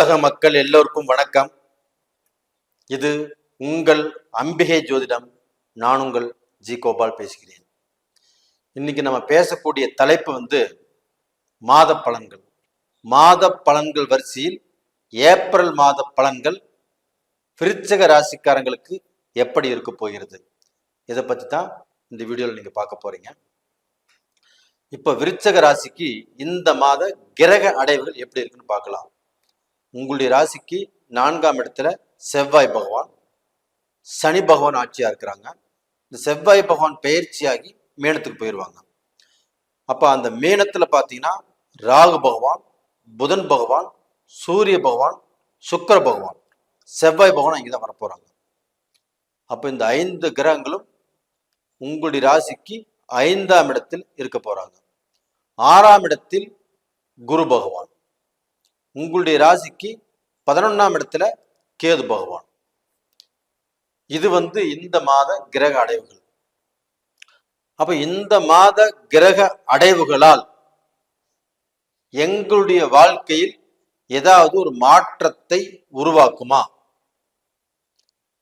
உலக மக்கள் எல்லோருக்கும் வணக்கம். இது உங்கள் அம்பிகை ஜோதிடம். நான் உங்கள் ஜி கோபால் பேசுகிறேன். இன்னைக்கு நம்ம பேசக்கூடிய தலைப்பு வந்து மாத பலன்கள் மாத பலன்கள் வரிசையில் ஏப்ரல் மாத பலன்கள் விருச்சக ராசிக்காரங்களுக்கு எப்படி இருக்க போகிறது? இதை பற்றி தான் இந்த வீடியோவில் நீங்கள் பார்க்க போறீங்க. இப்போ விருச்சக ராசிக்கு இந்த மாத கிரக அடைவுகள் எப்படி இருக்குன்னு பார்க்கலாம். உங்களுடைய ராசிக்கு நான்காம் இடத்துல செவ்வாய் பகவான் சனி பகவான் ஆட்சியாக இருக்கிறாங்க. இந்த செவ்வாய் பகவான் பெயர்ச்சியாகி மேனத்துக்கு போயிடுவாங்க அப்போ அந்த மேனத்தில் பார்த்தீங்கன்னா ராகு பகவான் புதன் பகவான் சூரிய பகவான் சுக்கர பகவான் செவ்வாய் பகவான் இங்கதான் வரப்போகிறாங்க அப்போ இந்த ஐந்து கிரகங்களும் உங்களுடைய ராசிக்கு ஐந்தாம் இடத்தில் இருக்க போகிறாங்க ஆறாம் இடத்தில் குரு பகவான். உங்களுடைய ராசிக்கு பதினொன்னாம் இடத்துல கேது பகவான். இது வந்து இந்த மாத கிரக அடைவுகள். அப்ப இந்த மாத கிரக அடைவுகளால் எங்களுடைய வாழ்க்கையில் ஏதாவது ஒரு மாற்றத்தை உருவாக்குமா?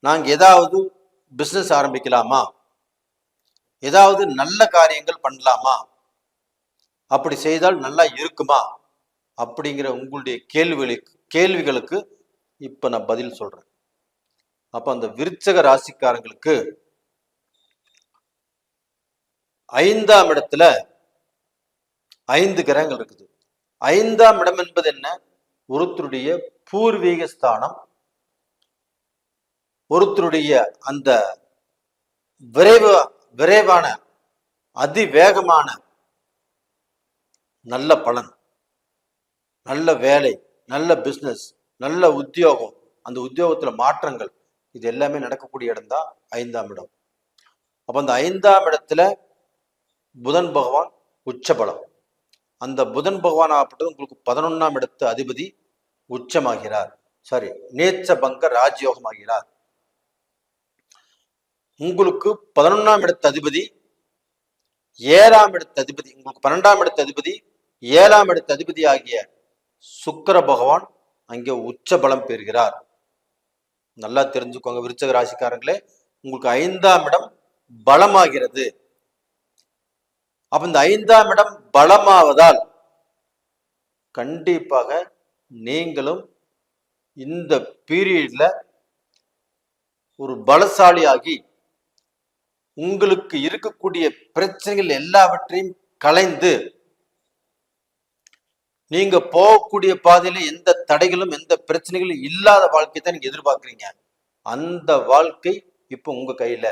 நாங்க ஏதாவது பிசினஸ் ஆரம்பிக்கலாமா? ஏதாவது நல்ல காரியங்கள் பண்ணலாமா? அப்படி செய்தால் நல்லா இருக்குமா? அப்படிங்கிற உங்களுடைய கேள்விகளுக்கு கேள்விகளுக்கு இப்ப நான் பதில் சொல்றேன். அப்ப அந்த விருச்சக ராசிக்காரங்களுக்கு ஐந்தாம் இடத்துல ஐந்து கிரகங்கள் இருக்குது. ஐந்தாம் இடம் என்பது என்ன? ஒருத்தருடைய பூர்வீக ஸ்தானம் ஒருத்தருடைய அந்த விரைவு விரைவான அதிவேகமான நல்ல பலன். நல்ல வேலை நல்ல பிஸ்னஸ் நல்ல உத்தியோகம். அந்த உத்தியோகத்துல மாற்றங்கள். இது எல்லாமே நடக்கக்கூடிய இடம் தான் ஐந்தாம் இடம். அப்போ அந்த ஐந்தாம் இடத்துல புதன் பகவான் உச்சபலம். அந்த புதன் பகவான் ஆகப்பட்டது உங்களுக்கு பதினொன்னாம் இடத்து அதிபதி உச்சமாகிறார். சாரி நேச்ச பங்க ராஜயோகமாகிறார். உங்களுக்கு பதினொன்றாம் இடத்து அதிபதி ஏழாம் இடத்து அதிபதி உங்களுக்கு பன்னெண்டாம் இடத்து அதிபதி ஏழாம் இடத்து அதிபதி ஆகிய சுக்கர பகவான் அங்கே உச்ச பலம் பெறுகிறார். நல்லா தெரிஞ்சுக்கோங்க விருச்சக ராசிக்காரங்களே உங்களுக்கு ஐந்தாம் இடம் பலமாகிறது. அப்ப இந்த ஐந்தாம் இடம் பலமாவதால் கண்டிப்பாக நீங்களும் இந்த பீரியட்ல ஒரு பலசாலியாகி உங்களுக்கு இருக்கக்கூடிய பிரச்சனைகள் எல்லாவற்றையும் கலைந்து நீங்க போகக்கூடிய பாதையில எந்த தடைகளும் எந்த பிரச்சனைகளும் இல்லாத வாழ்க்கை தான் நீங்க எதிர்பார்க்குறீங்க. அந்த வாழ்க்கை இப்போ உங்க கையில.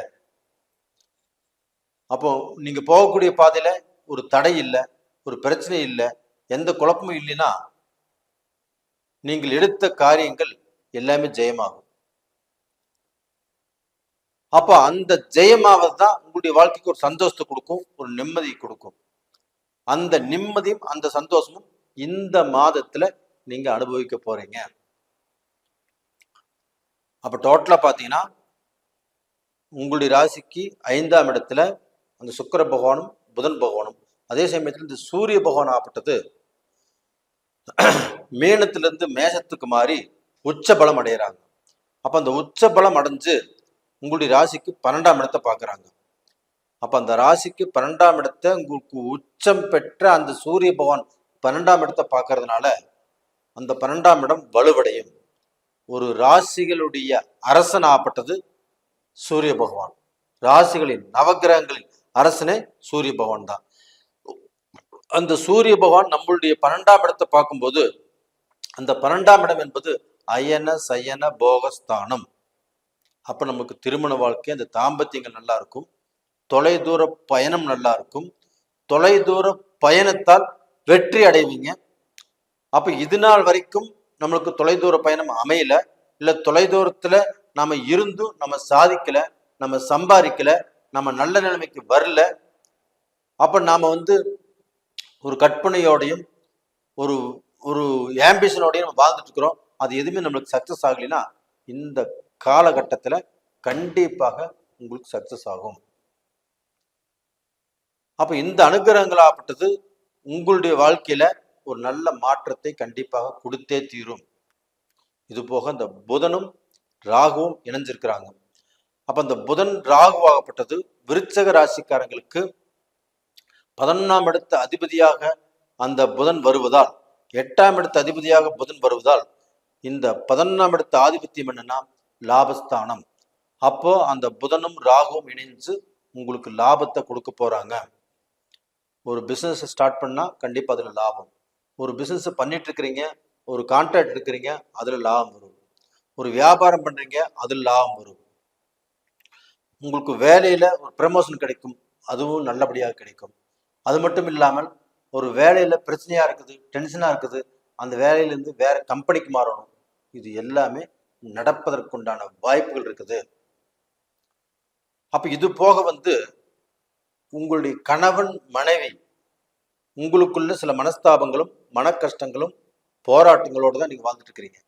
அப்போ நீங்க போகக்கூடிய பாதையில ஒரு தடை இல்லை ஒரு பிரச்சனை இல்லை எந்த குழப்பமும் இல்லைன்னா நீங்கள் எடுத்த காரியங்கள் எல்லாமே ஜெயமாகும். அப்ப அந்த ஜெயமாவது தான் உங்களுடைய வாழ்க்கைக்கு ஒரு சந்தோஷத்தை கொடுக்கும் ஒரு நிம்மதியை கொடுக்கும். அந்த நிம்மதியும் அந்த சந்தோஷமும் இந்த மாதத்துல நீங்க அனுபவிக்க போறீங்க. அப்ப டோட்டலா பாத்தீங்கன்னா உங்களுடைய ராசிக்கு ஐந்தாம் இடத்துல அந்த சுக்கிர பகவானும் புதன் பகவானும். அதே சமயத்துல இந்த சூரிய பகவான் ஆகப்பட்டது. மேனத்திலிருந்து மேசத்துக்கு மாறி உச்ச பலம் அடைகிறாங்க அப்ப அந்த உச்ச பலம் அடைஞ்சு உங்களுடைய ராசிக்கு பன்னெண்டாம் இடத்தை பார்க்கறாங்க அப்ப அந்த ராசிக்கு பன்னெண்டாம் இடத்தை உங்களுக்கு உச்சம் பெற்ற அந்த சூரிய பகவான் பன்னெண்டாம் இடத்தை பார்க்கறதுனால அந்த பன்னெண்டாம் இடம் வலுவடையும். ஒரு ராசிகளுடைய அரசனாகப்பட்டது சூரிய பகவான். ராசிகளின் நவகிரகங்களின் அரசனே சூரிய பகவான் தான். அந்த சூரிய பகவான் நம்மளுடைய பன்னெண்டாம் இடத்தை பார்க்கும்போது அந்த பன்னெண்டாம் இடம் என்பது அயன சயன போகஸ்தானம். அப்போ நமக்கு திருமண வாழ்க்கை அந்த தாம்பத்தியங்கள் நல்லா இருக்கும். தொலைதூர பயணம் நல்லா இருக்கும். தொலைதூர பயணத்தால் வெற்றி அடைவீங்க. அப்ப இது நாள் வரைக்கும் நம்மளுக்கு தொலைதூர பயணம் அமையல. இல்ல தொலைதூரத்துல நாம இருந்தும் நம்ம சாதிக்கல நம்ம சம்பாதிக்கல நம்ம நல்ல நிலைமைக்கு வரல. அப்ப நாம வந்து ஒரு கற்பனையோடையும் ஒரு ஒரு ஆம்பிஷனோடையும் நம்ம வாழ்ந்துட்டு இருக்கிறோம். அது எதுவுமே நம்மளுக்கு சக்சஸ் ஆகலைன்னா இந்த காலகட்டத்தில் கண்டிப்பாக உங்களுக்கு சக்சஸ் ஆகும். அப்போ இந்த அனுகிரகங்களாகப்பட்டது உங்களுடைய வாழ்க்கையில ஒரு நல்ல மாற்றத்தை கண்டிப்பாக கொடுத்தே தீரும். இது போக இந்த புதனும் ராகுவும் இணைஞ்சிருக்கிறாங்க. அப்ப அந்த புதன் ராகுவாகப்பட்டது விருச்சக ராசிக்காரங்களுக்கு பதினொன்றாம் இடத்த அதிபதியாக அந்த புதன் வருவதால் எட்டாம் இடத்த அதிபதியாக புதன் வருவதால் இந்த பதினொன்றாம் இடத்த ஆதிபத்தியம் என்னன்னா லாபஸ்தானம். அப்போ அந்த புதனும் ராகுவும் இணைஞ்சு உங்களுக்கு லாபத்தை கொடுக்க போறாங்க. ஒரு பிஸ்னஸ் ஸ்டார்ட் பண்ணால் கண்டிப்பாக அதில் லாபம். ஒரு பிஸ்னஸ் பண்ணிட்டு இருக்கிறீங்க ஒரு கான்ட்ராக்ட் இருக்கிறீங்க அதில் லாபம் வரும். ஒரு வியாபாரம் பண்ணுறீங்க அதில் லாபம் வரும். உங்களுக்கு வேலையில் ஒரு ப்ரமோஷன் கிடைக்கும் அதுவும் நல்லபடியாக கிடைக்கும். அது மட்டும் இல்லாமல் ஒரு வேலையில் பிரச்சனையாக இருக்குது டென்ஷனாக இருக்குது அந்த வேலையிலேருந்து வேற கம்பெனிக்கு மாறணும். இது எல்லாமே நடப்பதற்குண்டான வாய்ப்புகள் இருக்குது. அப்போ இது போக வந்து உங்களுடைய கணவன் மனைவி உங்களுக்குள்ள சில மனஸ்தாபங்களும் மன கஷ்டங்களும் போராட்டங்களோடு தான் நீங்கள் வாழ்ந்துட்டு இருக்கிறீங்க.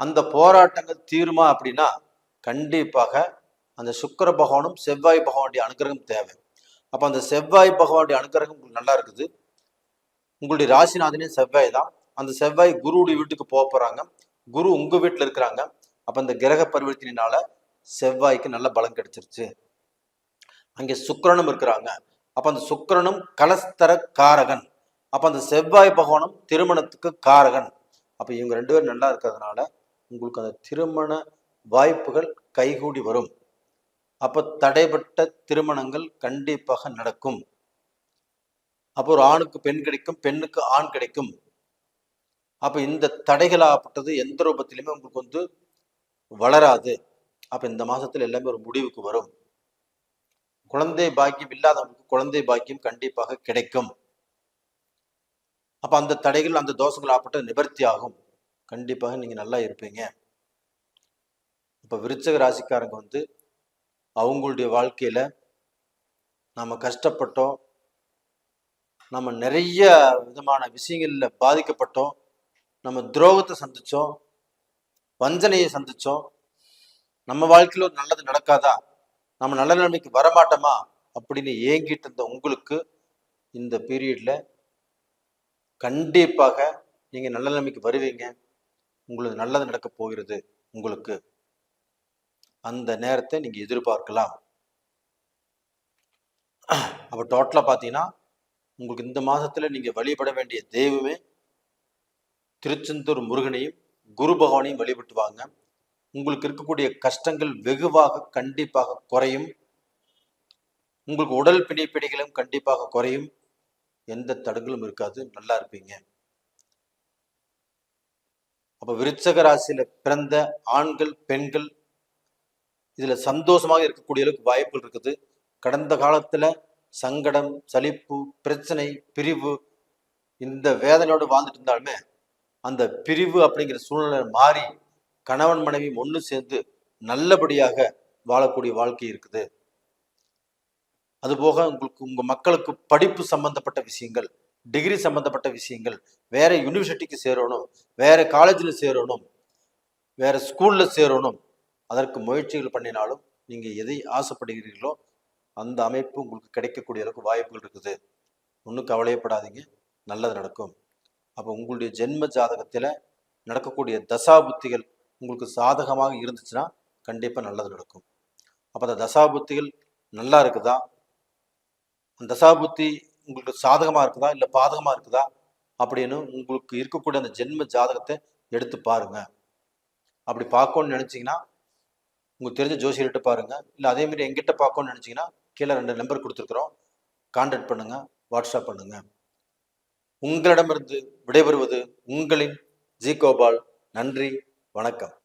அந்த போராட்டங்கள் தீருமா அப்படின்னா கண்டிப்பாக அந்த சுக்கர பகவானும் செவ்வாய் பகவானுடைய அனுகிரகம் தேவை. அப்போ அந்த செவ்வாய் பகவானுடைய அனுகிரகம் உங்களுக்கு நல்லா இருக்குது. உங்களுடைய ராசிநாதனே செவ்வாய் தான். அந்த செவ்வாய் குருவுடைய வீட்டுக்கு போக போகிறாங்க குரு உங்கள் வீட்டில் இருக்கிறாங்க. அப்போ அந்த கிரக பரிவர்த்தனையினால செவ்வாய்க்கு நல்ல பலம் கிடைச்சிருச்சு. அங்கே சுக்கிரனும் இருக்கிறாங்க. அப்போ அந்த சுக்கரனும் கலஸ்தர காரகன் அப்போ அந்த செவ்வாய் பகவானும் திருமணத்துக்கு காரகன். அப்போ இவங்க ரெண்டு பேரும் நல்லா இருக்கிறதுனால உங்களுக்கு அந்த திருமண வாய்ப்புகள் கைகூடி வரும். அப்போ தடைப்பட்ட திருமணங்கள் கண்டிப்பாக நடக்கும். அப்போ ஒரு ஆணுக்கு பெண் கிடைக்கும் பெண்ணுக்கு ஆண் கிடைக்கும். அப்போ இந்த தடைகளாகப்பட்டது எந்த ரூபத்திலையுமே உங்களுக்கு வந்து வளராது. அப்போ இந்த மாதத்தில் எல்லாமே ஒரு முடிவுக்கு வரும். குழந்தை பாக்கியம் இல்லாதவங்களுக்கு குழந்தை பாக்கியம் கண்டிப்பாக கிடைக்கும். அப்போ அந்த தடைகள் அந்த தோஷங்கள் ஆப்பட்ட நிவர்த்தி ஆகும். கண்டிப்பாக நீங்கள் நல்லா இருப்பீங்க. இப்போ விருச்சக ராசிக்காரங்க வந்து அவங்களுடைய வாழ்க்கையில் நம்ம கஷ்டப்பட்டோம். நம்ம நிறைய விதமான விஷயங்களில் பாதிக்கப்பட்டோம். நம்ம துரோகத்தை சந்தித்தோம் வஞ்சனையை சந்தித்தோம் நம்ம வாழ்க்கையில் ஒரு நல்லது நடக்காதா? நம்ம நல்ல நிலைமைக்கு வரமாட்டோமா அப்படின்னு ஏங்கிட்டு இருந்த உங்களுக்கு இந்த பீரியடில் கண்டிப்பாக நீங்கள் நல்ல நிலைமைக்கு வருவீங்க. உங்களுக்கு நல்லது நடக்க போகிறது உங்களுக்கு. அந்த நேரத்தை நீங்கள் எதிர்பார்க்கலாம். அப்போ டோட்டலாக பார்த்தீங்கன்னா உங்களுக்கு இந்த மாதத்தில் நீங்கள் வழிபட வேண்டிய தெய்வமே திருச்செந்தூர் முருகனையும் குரு பகவானையும் வழிபட்டு வாங்க உங்களுக்கு இருக்கக்கூடிய கஷ்டங்கள் வெகுவாக கண்டிப்பாக குறையும். உங்களுக்கு உடல் பிணிப்பிடிகளும் கண்டிப்பாக குறையும். எந்த தடங்களும் இருக்காது. நல்லா இருப்பீங்க. அப்ப விருச்சக ராசியில பிறந்த ஆண்கள் பெண்கள் இதுல சந்தோஷமாக இருக்கக்கூடிய அளவுக்கு வாய்ப்புகள் இருக்குது. கடந்த காலத்துல சங்கடம் சலிப்பு பிரச்சனை பிரிவு இந்த வேதனையோடு வாழ்ந்துட்டு இருந்தாலுமே அந்த பிரிவு அப்படிங்கிற சூழ்நிலை மாறி கணவன் மனைவி ஒன்று சேர்ந்து நல்லபடியாக வாழக்கூடிய வாழ்க்கை இருக்குது. அதுபோக உங்களுக்கு உங்க மக்களுக்கு படிப்பு சம்பந்தப்பட்ட விஷயங்கள் டிகிரி சம்பந்தப்பட்ட விஷயங்கள் வேற யூனிவர்சிட்டிக்கு சேரணும் வேற காலேஜில் சேரணும் வேற ஸ்கூல்ல சேரணும் அதற்கு முயற்சிகள் பண்ணினாலும் நீங்க எதை ஆசைப்படுகிறீர்களோ அந்த அமைப்பு உங்களுக்கு கிடைக்கக்கூடிய அளவுக்கு வாய்ப்புகள் இருக்குது. ஒன்றும் கவலையப்படாதீங்க நல்லது நடக்கும். அப்போ உங்களுடைய ஜென்ம ஜாதகத்தில் நடக்கக்கூடிய தசா புத்திகள் உங்களுக்கு சாதகமாக இருந்துச்சுன்னா கண்டிப்பாக நல்லது நடக்கும். அப்போ அந்த தசாபுத்திகள் நல்லா இருக்குதா? அந்த தசாபுத்தி உங்களுக்கு சாதகமாக இருக்குதா? இல்லை பாதகமாக இருக்குதா? அப்படின்னு உங்களுக்கு இருக்கக்கூடிய அந்த ஜென்ம ஜாதகத்தை எடுத்து பாருங்க. அப்படி பார்க்கணும்னு நினச்சிங்கன்னா உங்களுக்கு தெரிஞ்ச ஜோசியர்கிட்ட பாருங்க. இல்லை அதேமாரி எங்கிட்ட பார்க்கணும்னு நினச்சிங்கன்னா கீழே ரெண்டு நம்பர் கொடுத்துருக்குறோம். கான்டாக்ட் பண்ணுங்க வாட்ஸ்அப் பண்ணுங்க. உங்களிடமிருந்து விடைபெறுவது உங்களின் ஜி கோபால் நன்றி. வணக்கம்.